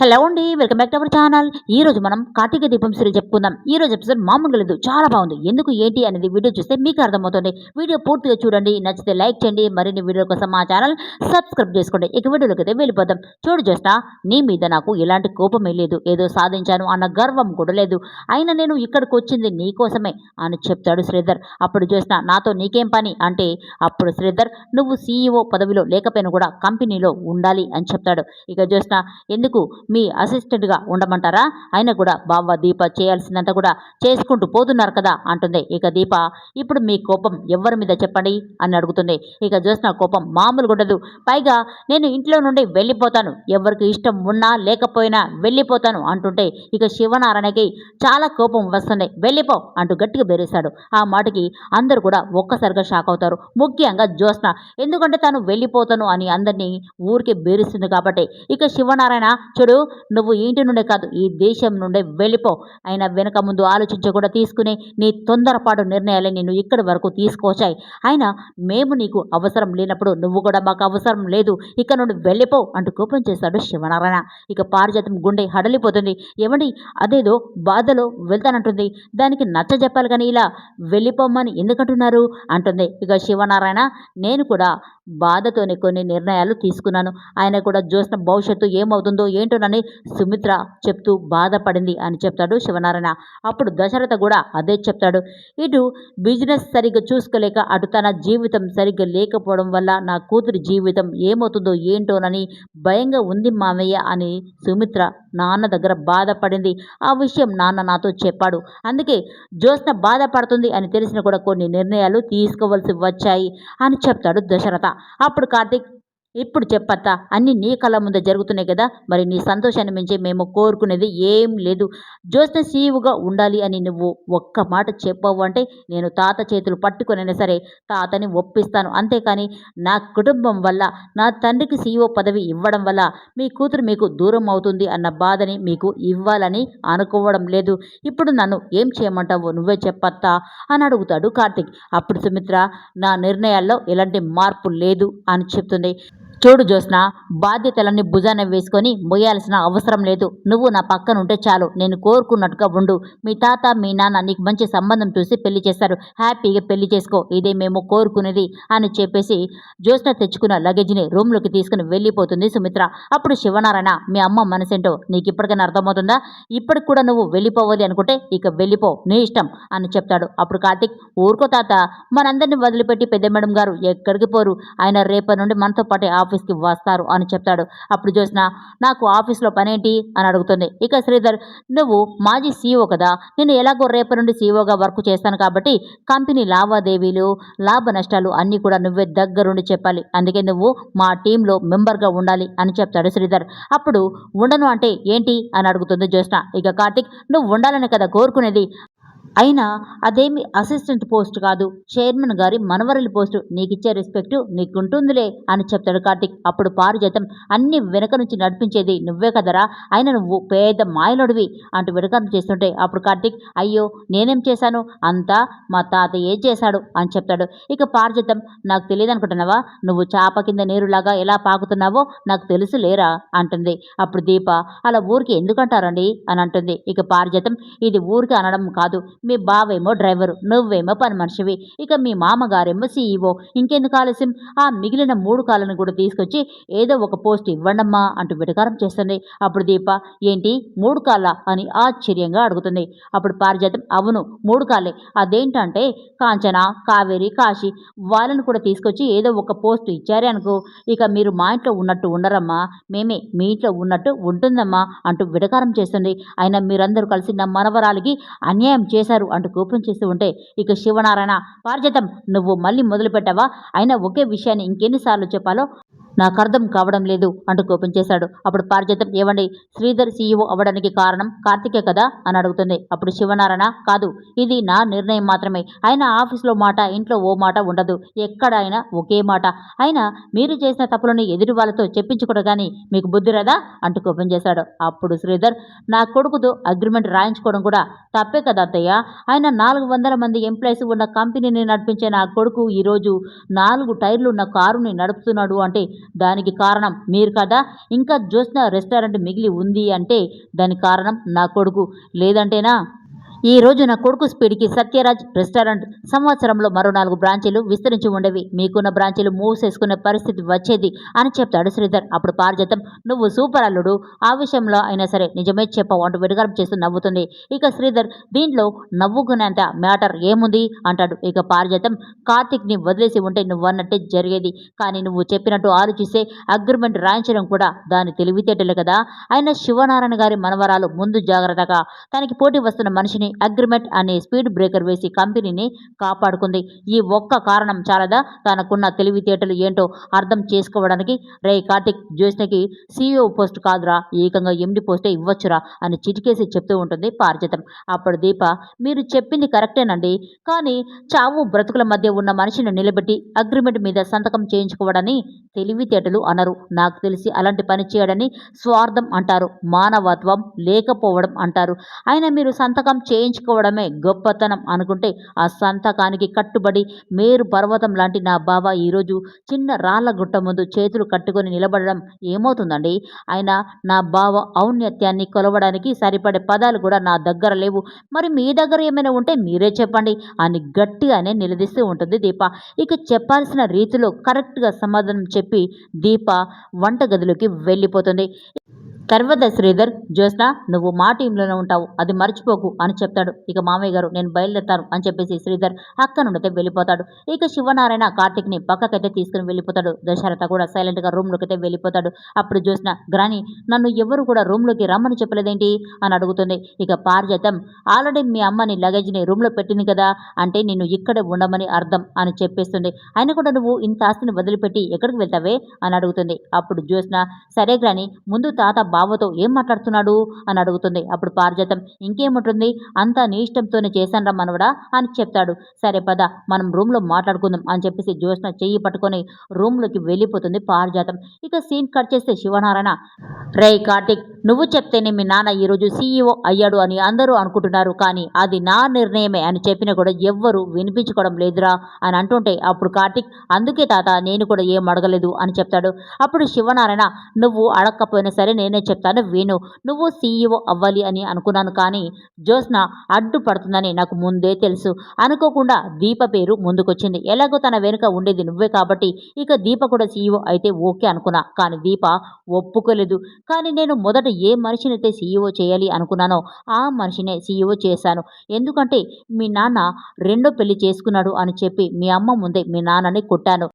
Hello అండి welcome back to our channel. ఈ రోజు మనం కార్తీక దీపం సీరియల్ చెప్పుకుందాం. ఈ రోజు ఎపిసోడ్ మామూలుగా లేదు చాలా బాగుంది. ఎందుకు ఏంటి అనేది వీడియో చూస్తే మీకు అర్థమవుతుంది. వీడియో పూర్తిగా చూడండి నచ్చితే లైక్ చేయండి మరిన్ని వీడియో కోసం మా ఛానల్ సబ్స్క్రైబ్ చేసుకోండి. ఇక వీడియోలోకి అయితే వెళ్ళిపోదాం. చూడు చేస్తా నీ మీద నాకు ఎలాంటి కోపమే లేదు. ఏదో సాధించాను అన్న గర్వం కూడా లేదు. అయినా నేను ఇక్కడికి వచ్చింది నీ కోసమే అని చెప్తాడు శ్రీధర్. అప్పుడు చేసిన నాతో నీకేం పని? అంటే అప్పుడు శ్రీధర్ నువ్వు సీఈఓ పదవిలో లేకపోయినా కూడా కంపెనీలో ఉండాలి అని చెప్తాడు. ఇక చేసిన ఎందుకు? మీ అసిస్టెంట్గా ఉండమంటారా? అయినా కూడా బావ దీప చేయాల్సిందంతా కూడా చేసుకుంటూ పోతున్నారు కదా అంటుంది. ఇక దీప ఇప్పుడు మీ కోపం ఎవరి మీద చెప్పండి? అని అడుగుతుంది. ఇక జ్యోత్స్న కోపం మామూలుగా ఉండదు. పైగా నేను ఇంట్లో నుండి వెళ్ళిపోతాను. ఎవరికి ఇష్టం ఉన్నా లేకపోయినా వెళ్ళిపోతాను అంటుంటే ఇక శివనారాయణకి చాలా కోపం వస్తుంది. వెళ్ళిపో అంటూ గట్టిగా బెరేశాడు ఆ మాటకి అందరూ కూడా ఒక్కసారిగా షాక్ అవుతారు. ముఖ్యంగా జ్యోత్స్న. ఎందుకంటే తాను వెళ్ళిపోతాను అని అందరినీ ఊరికి బెదిరిస్తుంది కాబట్టి ఇక శివనారాయణ చెడు నువ్వు ఇంటి నుండే కాదు ఈ దేశం నుండే వెళ్ళిపో. అయినా వెనక ముందు ఆలోచించి కూడా తీసుకుని నీ తొందరపాటు నిర్ణయాలే నిన్ను ఇక్కడి వరకు తీసుకొచ్చాయి అయినా మేము నీకు అవసరం లేనప్పుడు నువ్వు కూడా మాకు అవసరం లేదు. ఇక్కడ నుండి వెళ్ళిపో అంటూ కోపం చేశాడు శివనారాయణ. ఇక పారిజాతం గుండె హడలిపోతుంది. ఏమండి? అదేదో బాధలో వెళ్తానంటుంది. దానికి నచ్చ చెప్పాలి కానీ ఇలా వెళ్ళిపోమని ఎందుకంటున్నారు? అంటుంది. ఇక శివనారాయణ నేను కూడా బాధతోనే కొన్ని నిర్ణయాలు తీసుకున్నాను. ఆయన కూడా జ్యోత్స్న భవిష్యత్తు ఏమవుతుందో ఏంటోనని సుమిత్ర చెప్తూ బాధపడింది అని చెప్తాడు శివనారాయణ. అప్పుడు దశరథ కూడా అదే చెప్తాడు. ఇటు బిజినెస్ సరిగ్గా చూసుకోలేక అటు తన జీవితం సరిగ్గా లేకపోవడం వల్ల నా కూతురి జీవితం ఏమవుతుందో ఏంటోనని భయంగా ఉంది మామయ్య అని సుమిత్ర నాన్న దగ్గర బాధపడింది. ఆ విషయం నాన్న నాతో చెప్పాడు. అందుకే జ్యోత్స్న బాధపడుతుంది అని తెలిసిన కూడా కొన్ని నిర్ణయాలు తీసుకోవాల్సి వచ్చాయి అని చెప్తాడు దశరథ. అప్పుడు కార్తీక్ ఇప్పుడు చెప్పత్తా అన్ని నీ కళ్ళ ముందు జరుగుతున్నాయి కదా మరి నీ సంతోషాన్ని మించి మేము కోరుకునేది ఏం లేదు. జ్యోత్స్న సీవుగా ఉండాలి అని నువ్వు ఒక్క మాట చెప్పవు అంటే నేను తాత చేతులు పట్టుకునైనా సరే తాతని ఒప్పిస్తాను. అంతేకాని నా కుటుంబం వల్ల నా తండ్రికి సీఈఓ పదవి ఇవ్వడం వల్ల మీ కూతురు మీకు దూరం అవుతుంది అన్న బాధని మీకు ఇవ్వాలని అనుకోవడం లేదు. ఇప్పుడు నన్ను ఏం చేయమంటావు? నువ్వే చెప్పత్తా అని అడుగుతాడు కార్తిక్. అప్పుడు సుమిత్ర నా నిర్ణయాల్లో ఎలాంటి మార్పు లేదు అని చెప్తుంది. చూడు జ్యోత్స్న బాధ్యతలన్నీ భుజాన వేసుకొని మొయ్యాల్సిన అవసరం లేదు. నువ్వు నా పక్కన ఉంటే చాలు. నేను కోరుకున్నట్టుగా ఉండు. మీ తాత మీ నాన్న నీకు మంచి సంబంధం చూసి పెళ్ళి చేస్తారు. హ్యాపీగా పెళ్ళి చేసుకో. ఇదే మేము కోరుకునేది అని చెప్పేసి జ్యోత్స్న తెచ్చుకున్న లగేజ్ని రూమ్లోకి తీసుకుని వెళ్ళిపోతుంది సుమిత్ర. అప్పుడు శివనారాయణ మీ అమ్మ మనసేంటో? నీకు ఇప్పటికైనా అర్థమవుతుందా? ఇప్పటికి కూడా నువ్వు వెళ్ళిపోవాలి అనుకుంటే ఇక వెళ్ళిపో. నీ ఇష్టం అని చెప్తాడు. అప్పుడు కార్తిక్ ఊరుకో తాత. మనందరినీ వదిలిపెట్టి పెద్ద మేడం గారు ఎక్కడికి పోరు. ఆయన రేపటి నుండి మనతో పాటే ఆఫీస్కి వస్తారు అని చెప్తాడు. అప్పుడు చూసిన నాకు ఆఫీస్లో పనేంటి? అని అడుగుతుంది. ఇక శ్రీధర్ నువ్వు మాజీ సీఈఓ కదా. నేను ఎలాగో రేపటి నుండి సీఈఓగా వర్క్ చేస్తాను కాబట్టి కంపెనీ లావాదేవీలు లాభ నష్టాలు అన్నీ కూడా నువ్వే దగ్గరుండి చెప్పాలి. అందుకే నువ్వు మా టీంలో మెంబర్గా ఉండాలి అని చెప్తాడు శ్రీధర్. అప్పుడు ఉండను అంటే ఏంటి? అని అడుగుతుంది జ్యోత్స్న. ఇక కార్తిక్ నువ్వు ఉండాలని కదా కోరుకునేది. అయినా అదేమి అసిస్టెంట్ పోస్ట్ కాదు. చైర్మన్ గారి మనవరలి పోస్టు నీకిచ్చే రెస్పెక్ట్ నీకుంటుందిలే అని చెప్తాడు కార్తిక్. అప్పుడు పారిజాతం అన్ని వెనక నుంచి నడిపించేది నువ్వే కదరా? ఆయన నువ్వు పేద మాయనడివి అంటూ వెనకం చేస్తుంటే అప్పుడు కార్తిక్ అయ్యో నేనేం చేశాను? అంతా మా తాత ఏం చేశాడు అని చెప్తాడు. ఇక పారిజాతం నాకు తెలియదు అనుకుంటున్నావా నువ్వు చాప కింద నీరులాగా ఎలా పాకుతున్నావో నాకు తెలుసు లేరా? అంటుంది. అప్పుడు దీప అలా ఊరికి ఎందుకంటారండి? అని అంటుంది. ఇక పారిజాతం ఇది ఊరికి అనడం కాదు. మీ బావేమో డ్రైవరు నువ్వేమో పని మనిషివి. ఇక మీ మామగారేమో సీఈఓ ఇంకెందుకు ఆలస్యం? ఆ మిగిలిన మూడు కాళ్ళను కూడా తీసుకొచ్చి ఏదో ఒక పోస్ట్ ఇవ్వండమ్మా అంటూ విటకారం చేస్తుంది. అప్పుడు దీప ఏంటి? మూడు కాళ్ళ? అని ఆశ్చర్యంగా అడుగుతుంది. అప్పుడు పారిజాతం అవును మూడు కాళ్ళే. అదేంటంటే కాంచన కావేరి కాశీ వాళ్ళని కూడా తీసుకొచ్చి ఏదో ఒక పోస్ట్ ఇచ్చారే అనుకో. ఇక మీరు మా ఇంట్లో ఉన్నట్టు ఉండరమ్మా. మేమే మీ ఇంట్లో ఉన్నట్టు ఉంటుందమ్మా అంటూ విడకారం చేస్తుంది. అయినా మీరందరూ కలిసి నా మనవరాలికి అన్యాయం చేశారు అంటూ కోపం చేస్తూ ఉంటే ఇక శివనారాయణ పార్జతం నువ్వు మళ్ళీ మొదలు పెట్టావా అయినా ఒకే విషయాన్ని ఇంకెన్నిసార్లు చెప్పాలో? నాకు అర్థం కావడం లేదు అంటూ కోపం చేశాడు. అప్పుడు పారిజాతం ఏవండి శ్రీధర్ సీఈఓ అవ్వడానికి కారణం కార్తికే కదా? అని అడుగుతుంది. అప్పుడు శివనారాయణ కాదు ఇది నా నిర్ణయం మాత్రమే. ఆయన ఆఫీస్లో మాట ఇంట్లో ఓ మాట ఉండదు. ఎక్కడైనా ఒకే మాట. అయినా మీరు చేసిన తప్పులను ఎదురు వాళ్ళతో చెప్పించుకోవడం కానీ మీకు బుద్ధి రదా? అంటూ కోపం చేశాడు. అప్పుడు శ్రీధర్ నా కొడుకుతో అగ్రిమెంట్ రాయించుకోవడం కూడా తప్పే కదా అత్తయ్య. ఆయన నాలుగు వందల మంది ఎంప్లాయీస్ ఉన్న కంపెనీని నడిపించే నా కొడుకు ఈరోజు నాలుగు టైర్లు ఉన్న కారుని నడుపుతున్నాడు అంటే దానికి కారణం మీరు కదా? ఇంకా జ్యోత్స్న రెస్టారెంట్ మిగిలి ఉంది అంటే దానికి కారణం నా కొడుకు. లేదంటేనా? ఈ రోజున కొడుకు స్పీడ్కి సత్యరాజ్ రెస్టారెంట్. సంవత్సరంలో మరో నాలుగు బ్రాంచీలు విస్తరించి ఉండేవి. మీకున్న బ్రాంచీలు మూవ్ చేసుకునే పరిస్థితి వచ్చేది అని చెప్తాడు శ్రీధర్. అప్పుడు పారిజాతం నువ్వు సూపర్ అల్లుడు. ఆ విషయంలో అయినా సరే నిజమే చెప్పవు అంటూ వెడుగరం చేస్తూ నవ్వుతుంది. ఇక శ్రీధర్ దీంట్లో నవ్వుకునేంత మ్యాటర్ ఏముంది? అంటాడు. ఇక పారిజాతం కార్తిక్ని వదిలేసి ఉంటే నువ్వు అన్నట్టే జరిగేది. కానీ నువ్వు చెప్పినట్టు ఆలోచిస్తే అగ్రిమెంట్ రాయించడం కూడా దాని తెలివితేటలే కదా. అయినా శివనారాయణ గారి మనవరాలు ముందు జాగ్రత్తగా. తనకి పోటీ వస్తున్న మనిషిని అగ్రిమెంట్ అనే స్పీడ్ బ్రేకర్ వేసి కంపెనీని కాపాడుకుంది. ఈ ఒక్క కారణం చాలదా? తనకున్న తెలివితేటలు ఏంటో అర్థం చేసుకోవడానికి రే కార్తిక్ జ్యోత్స్నకి సీఈఓ పోస్ట్ కాదురా ఏకంగా ఎండి పోస్టే ఇవ్వచ్చురా అని చిటికేసి చెప్తూ ఉంటుంది పారిజాతం. అప్పుడు దీప మీరు చెప్పింది కరెక్టేనండి కానీ చావు బ్రతుకుల మధ్య ఉన్న మనిషిని నిలబెట్టి అగ్రిమెంట్ మీద సంతకం చేయించుకోవడని తెలివితేటలు అనరు. నాకు తెలిసి అలాంటి పని చేయడని స్వార్థం అంటారు. మానవత్వం లేకపోవడం అంటారు. అయినా మీరు సంతకం చేయించుకోవడమే గొప్పతనం అనుకుంటే ఆ సంతకానికి కట్టుబడి మేరు పర్వతం లాంటి నా బావ ఈరోజు చిన్న రాళ్ళ గుట్ట ముందు చేతులు కట్టుకొని నిలబడడం ఏమవుతుందండి? ఆయన నా బావ ఔన్నత్యాన్ని కొలవడానికి సరిపడే పదాలు కూడా నా దగ్గర లేవు. మరి మీ దగ్గర ఏమైనా ఉంటే మీరే చెప్పండి అని గట్టిగానే నిలదీస్తూ ఉంటుంది దీప. ఇక చెప్పాల్సిన రీతిలో కరెక్ట్గా సమాధానం చెప్పి దీప వంటగదిలోకి వెళ్ళిపోతుంది. తర్వాత శ్రీధర్ జ్యోత్స్న నువ్వు మా టీంలోనే ఉంటావు. అది మర్చిపోకు అని చెప్తాడు. ఇక మామయ్య గారు నేను బయలుదేరుతాను అని చెప్పేసి శ్రీధర్ అక్క నుండి వెళ్ళిపోతాడు. ఇక శివనారాయణ కార్తిక్ని పక్కకైతే తీసుకుని వెళ్ళిపోతాడు. దశరథ కూడా సైలెంట్గా రూమ్లోకి అయితే వెళ్ళిపోతాడు. అప్పుడు జ్యోత్స్న గ్రాని నన్ను ఎవరు కూడా రూమ్లోకి రమ్మని చెప్పలేదేంటి? అని అడుగుతుంది. ఇక పారిజాతం ఆల్రెడీ మీ అమ్మని లగేజ్ని రూమ్లో పెట్టింది కదా అంటే నిన్ను ఇక్కడే ఉండమని అర్థం అని చెప్పేస్తుంది. అయినా కూడా నువ్వు ఇంత ఆస్తిని వదిలిపెట్టి ఎక్కడికి వెళ్తావే? అని అడుగుతుంది. అప్పుడు జ్యోత్స్న సరే గ్రాని ముందు తాత బావతో ఏం మాట్లాడుతున్నాడు? అని అడుగుతుంది. అప్పుడు పారిజాతం ఇంకేముంటుంది? అంతా నీ ఇష్టంతోనే చేశాన్రా మనవడా అని చెప్తాడు. సరే పద మనం రూమ్లో మాట్లాడుకుందాం అని చెప్పేసి జ్యోత్స్న చెయ్యి పట్టుకొని రూమ్లోకి వెళ్ళిపోతుంది పారిజాతం. ఇక సీన్ కట్ చేస్తే శివనారాయణ రే కార్తిక్ నువ్వు చెప్తేనే మీ నాన్న ఈరోజు సీఈఓ అయ్యాడు అని అందరూ అనుకుంటున్నారు. కానీ అది నా నిర్ణయమే అని చెప్పినా కూడా ఎవ్వరూ వినిపించుకోవడం లేదురా అని అంటుంటే అప్పుడు కార్తిక్ అందుకే తాత నేను కూడా ఏం అడగలేదు అని చెప్తాడు. అప్పుడు శివనారాయణ నువ్వు అడగకపోయినా సరే నేనే చెప్తాను విను నువ్వు సీఈఓ అవ్వాలి అని అనుకున్నాను కానీ జ్యోత్స్న అడ్డుపడుతుందని నాకు ముందే తెలుసు. అనుకోకుండా దీప పేరు ముందుకొచ్చింది. ఎలాగో తన వెనుక ఉండేది నువ్వే కాబట్టి ఇక దీప కూడా సీఈఓ అయితే ఓకే అనుకున్నా. కానీ దీప ఒప్పుకోలేదు. కానీ నేను మొదట ఏ మనిషినైతే సీఈఓ చేయాలి అనుకున్నానో ఆ మనిషినే సీఈఓ చేశాను. ఎందుకంటే మీ నాన్న రెండో పెళ్ళి చేసుకున్నాడు అని చెప్పి మీ అమ్మ ముందే మీ నాన్నని కొట్టాను.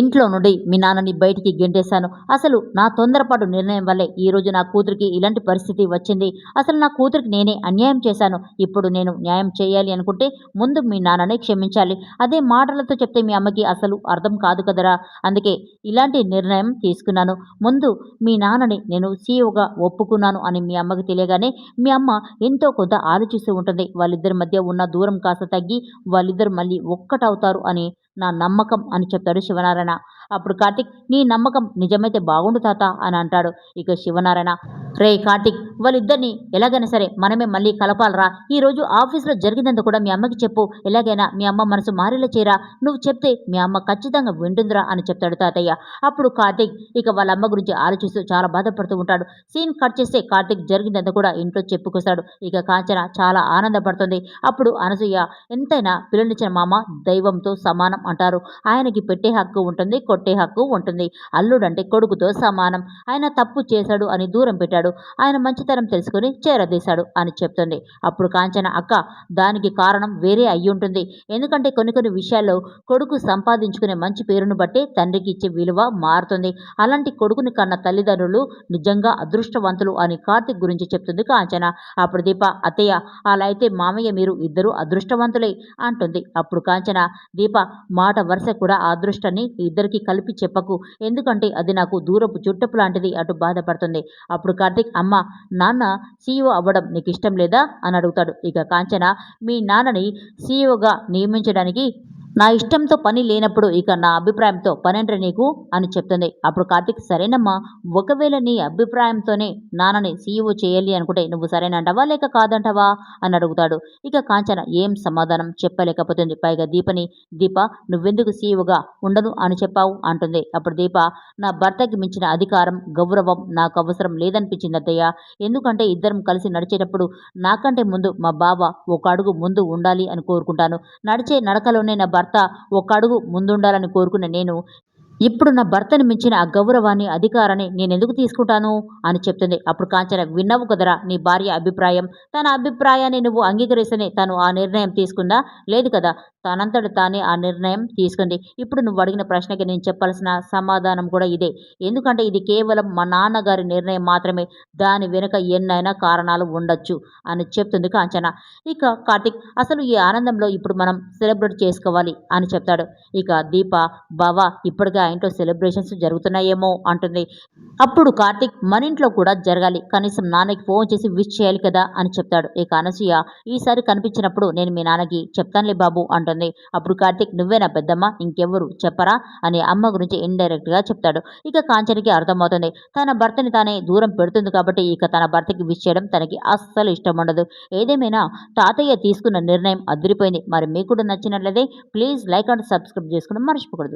ఇంట్లో నుండి మీ నాన్నని బయటికి గెంటేశాను. అసలు నా తొందరపాటు నిర్ణయం వల్లే ఈరోజు నా కూతురికి ఇలాంటి పరిస్థితి వచ్చింది. అసలు నా కూతురికి నేనే అన్యాయం చేశాను. ఇప్పుడు నేను న్యాయం చేయాలి అనుకుంటే ముందు మీ నాన్నని క్షమించాలి. అదే మాటలతో చెప్తే మీ అమ్మకి అసలు అర్థం కాదు కదరా. అందుకే ఇలాంటి నిర్ణయం తీసుకున్నాను. ముందు మీ నాన్నని నేను సీఈఓగా ఒప్పుకున్నాను అని మీ అమ్మకి తెలియగానే మీ అమ్మ ఎంతో కొంత ఆలోచిస్తూ ఉంటుంది. వాళ్ళిద్దరి మధ్య ఉన్న దూరం కాస్త తగ్గి వాళ్ళిద్దరు మళ్ళీ ఒక్కటవుతారు అని నా నమ్మకం అని చెప్తాడు శివనారాయణ. అప్పుడు కార్తిక్ నీ నమ్మకం నిజమైతే బాగుండు తాత అని అంటాడు. ఇక శివనారాయణ రే కార్తిక్ వాళ్ళిద్దరిని ఎలాగైనా సరే మనమే మళ్ళీ కలపాలరా. ఈరోజు ఆఫీస్లో జరిగిందంత కూడా మీ అమ్మకి చెప్పు. ఎలాగైనా మీ అమ్మ మనసు మారేలా చేయరా? నువ్వు చెప్తే మీ అమ్మ ఖచ్చితంగా వింటుందిరా అని చెప్తాడు తాతయ్య. అప్పుడు కార్తిక్ ఇక వాళ్ళ అమ్మ గురించి ఆలోచిస్తూ చాలా బాధపడుతూ ఉంటాడు. సీన్ కట్ చేస్తే కార్తిక్ జరిగిందంతా కూడా ఇంట్లో చెప్పుకొస్తాడు. ఇక కాంచన చాలా ఆనందపడుతుంది. అప్పుడు అనసూయ ఎంతైనా పిల్లనిచ్చిన మామ దైవంతో సమానం అంటారు. ఆయనకి పెట్టే హక్కు ఉంటుంది కొట్టే హక్కు ఉంటుంది. అల్లుడంటే కొడుకుతో సమానం. ఆయన తప్పు చేశాడు అని దూరం పెట్టాడు. ఆయన మంచి మంచితనం తెలుసుకుని చేరదీశాడు అని చెప్తుంది. అప్పుడు కాంచన అక్క దానికి కారణం వేరే అయి ఉంటుంది. ఎందుకంటే కొన్ని కొన్ని విషయాల్లో కొడుకు సంపాదించుకునే మంచి పేరును బట్టి తండ్రికి ఇచ్చే విలువ మారుతుంది. అలాంటి కొడుకుని కన్న తల్లిదండ్రులు నిజంగా అదృష్టవంతులు అని కార్తిక్ గురించి చెప్తుంది కాంచన. అప్పుడు దీప అత్తయ్య అలా అయితే మామయ్య మీరు ఇద్దరు అదృష్టవంతులే అంటుంది. అప్పుడు కాంచన దీప మాట వరుస కూడా ఆ అదృష్టాన్ని ఇద్దరికి కలిపి చెప్పకు. ఎందుకంటే అది నాకు దూరపు చుట్టపు లాంటిది అటు బాధపడుతుంది. అప్పుడు కార్తిక్ అమ్మ నాన్న సీఈఓ అవ్వడం నీకు ఇష్టం లేదా? అని అడుగుతాడు. ఇక కాంచన మీ నాన్నని సీఈఓగా నియమించడానికి నా ఇష్టంతో పని లేనప్పుడు ఇక నా అభిప్రాయంతో పనేంట్రా నీకు? అని చెప్తుంది. అప్పుడు కార్తిక్ సరేనమ్మా ఒకవేళ నీ అభిప్రాయంతోనే నాన్నని సీఈఓ చేయాలి అనుకుంటే నువ్వు సరేనంటావా లేక కాదంటావా? అని అడుగుతాడు. ఇక కాంచన ఏం సమాధానం చెప్పలేకపోతుంది. పైగా దీపని దీప నువ్వెందుకు సీఈఓగా ఉండదు అని చెప్పావు? అంటుంది. అప్పుడు దీప నా భర్తకి మించిన అధికారం గౌరవం నాకు అవసరం లేదనిపించింది అత్తయ్య. ఎందుకంటే ఇద్దరం కలిసి నడిచేటప్పుడు నాకంటే ముందు మా బావ ఒక అడుగు ముందు ఉండాలి అని కోరుకుంటాను. నడిచే నడకలోనే నా భర్త భర్త అడుగు ముందుండాలని కోరుకున్న నేను ఇప్పుడు నా భర్తను మించిన ఆ గౌరవాన్ని అధికారాన్ని నేను ఎందుకు తీసుకుంటాను? అని చెప్తుంది. అప్పుడు కాంచన విన్నావు కదరా నీ భార్య అభిప్రాయం? తన అభిప్రాయాన్ని నువ్వు అంగీకరిస్తేనే తను ఆ నిర్ణయం తీసుకుందా? లేదు కదా. తనంతట తానే ఆ నిర్ణయం తీసుకుంది. ఇప్పుడు నువ్వు అడిగిన ప్రశ్నకి నేను చెప్పాల్సిన సమాధానం కూడా ఇదే. ఎందుకంటే ఇది కేవలం మా నాన్నగారి నిర్ణయం మాత్రమే. దాని వెనుక ఎన్నైనా కారణాలు ఉండొచ్చు అని చెప్తుంది కాంచన. ఇక కార్తిక్ అసలు ఈ ఆనందంలో ఇప్పుడు మనం సెలబ్రేట్ చేసుకోవాలి అని చెప్తాడు. ఇక దీప బావా ఇప్పటికే ఇంట్లో సెలబ్రేషన్స్ జరుగుతున్నాయేమో అంటుంది. అప్పుడు కార్తిక్ మన ఇంట్లో కూడా జరగాలి. కనీసం నాన్నకి ఫోన్ చేసి విష్ చేయాలి కదా అని చెప్తాడు. ఇక అనసూయ ఈసారి కనిపించినప్పుడు నేను మీ నాన్నకి చెప్తానులే బాబు అంటుంది. అప్పుడు కార్తిక్ నువ్వేనా పెద్దమ్మ? ఇంకెవ్వరు చెప్పరా? అని అమ్మ గురించి ఇండైరెక్ట్గా చెప్తాడు. ఇక కాంచనికి అర్థమవుతుంది. తన భర్తని తానే దూరం పెడుతుంది కాబట్టి ఇక తన భర్తకి విష్ చేయడం తనకి అస్సలు ఇష్టం ఉండదు. ఏదేమైనా తాతయ్య తీసుకున్న నిర్ణయం అదిరిపోయింది. మరి మీకు కూడా నచ్చినట్లయితే ప్లీజ్ లైక్ అండ్ సబ్స్క్రైబ్ చేసుకోవడం మర్చిపోకూడదు.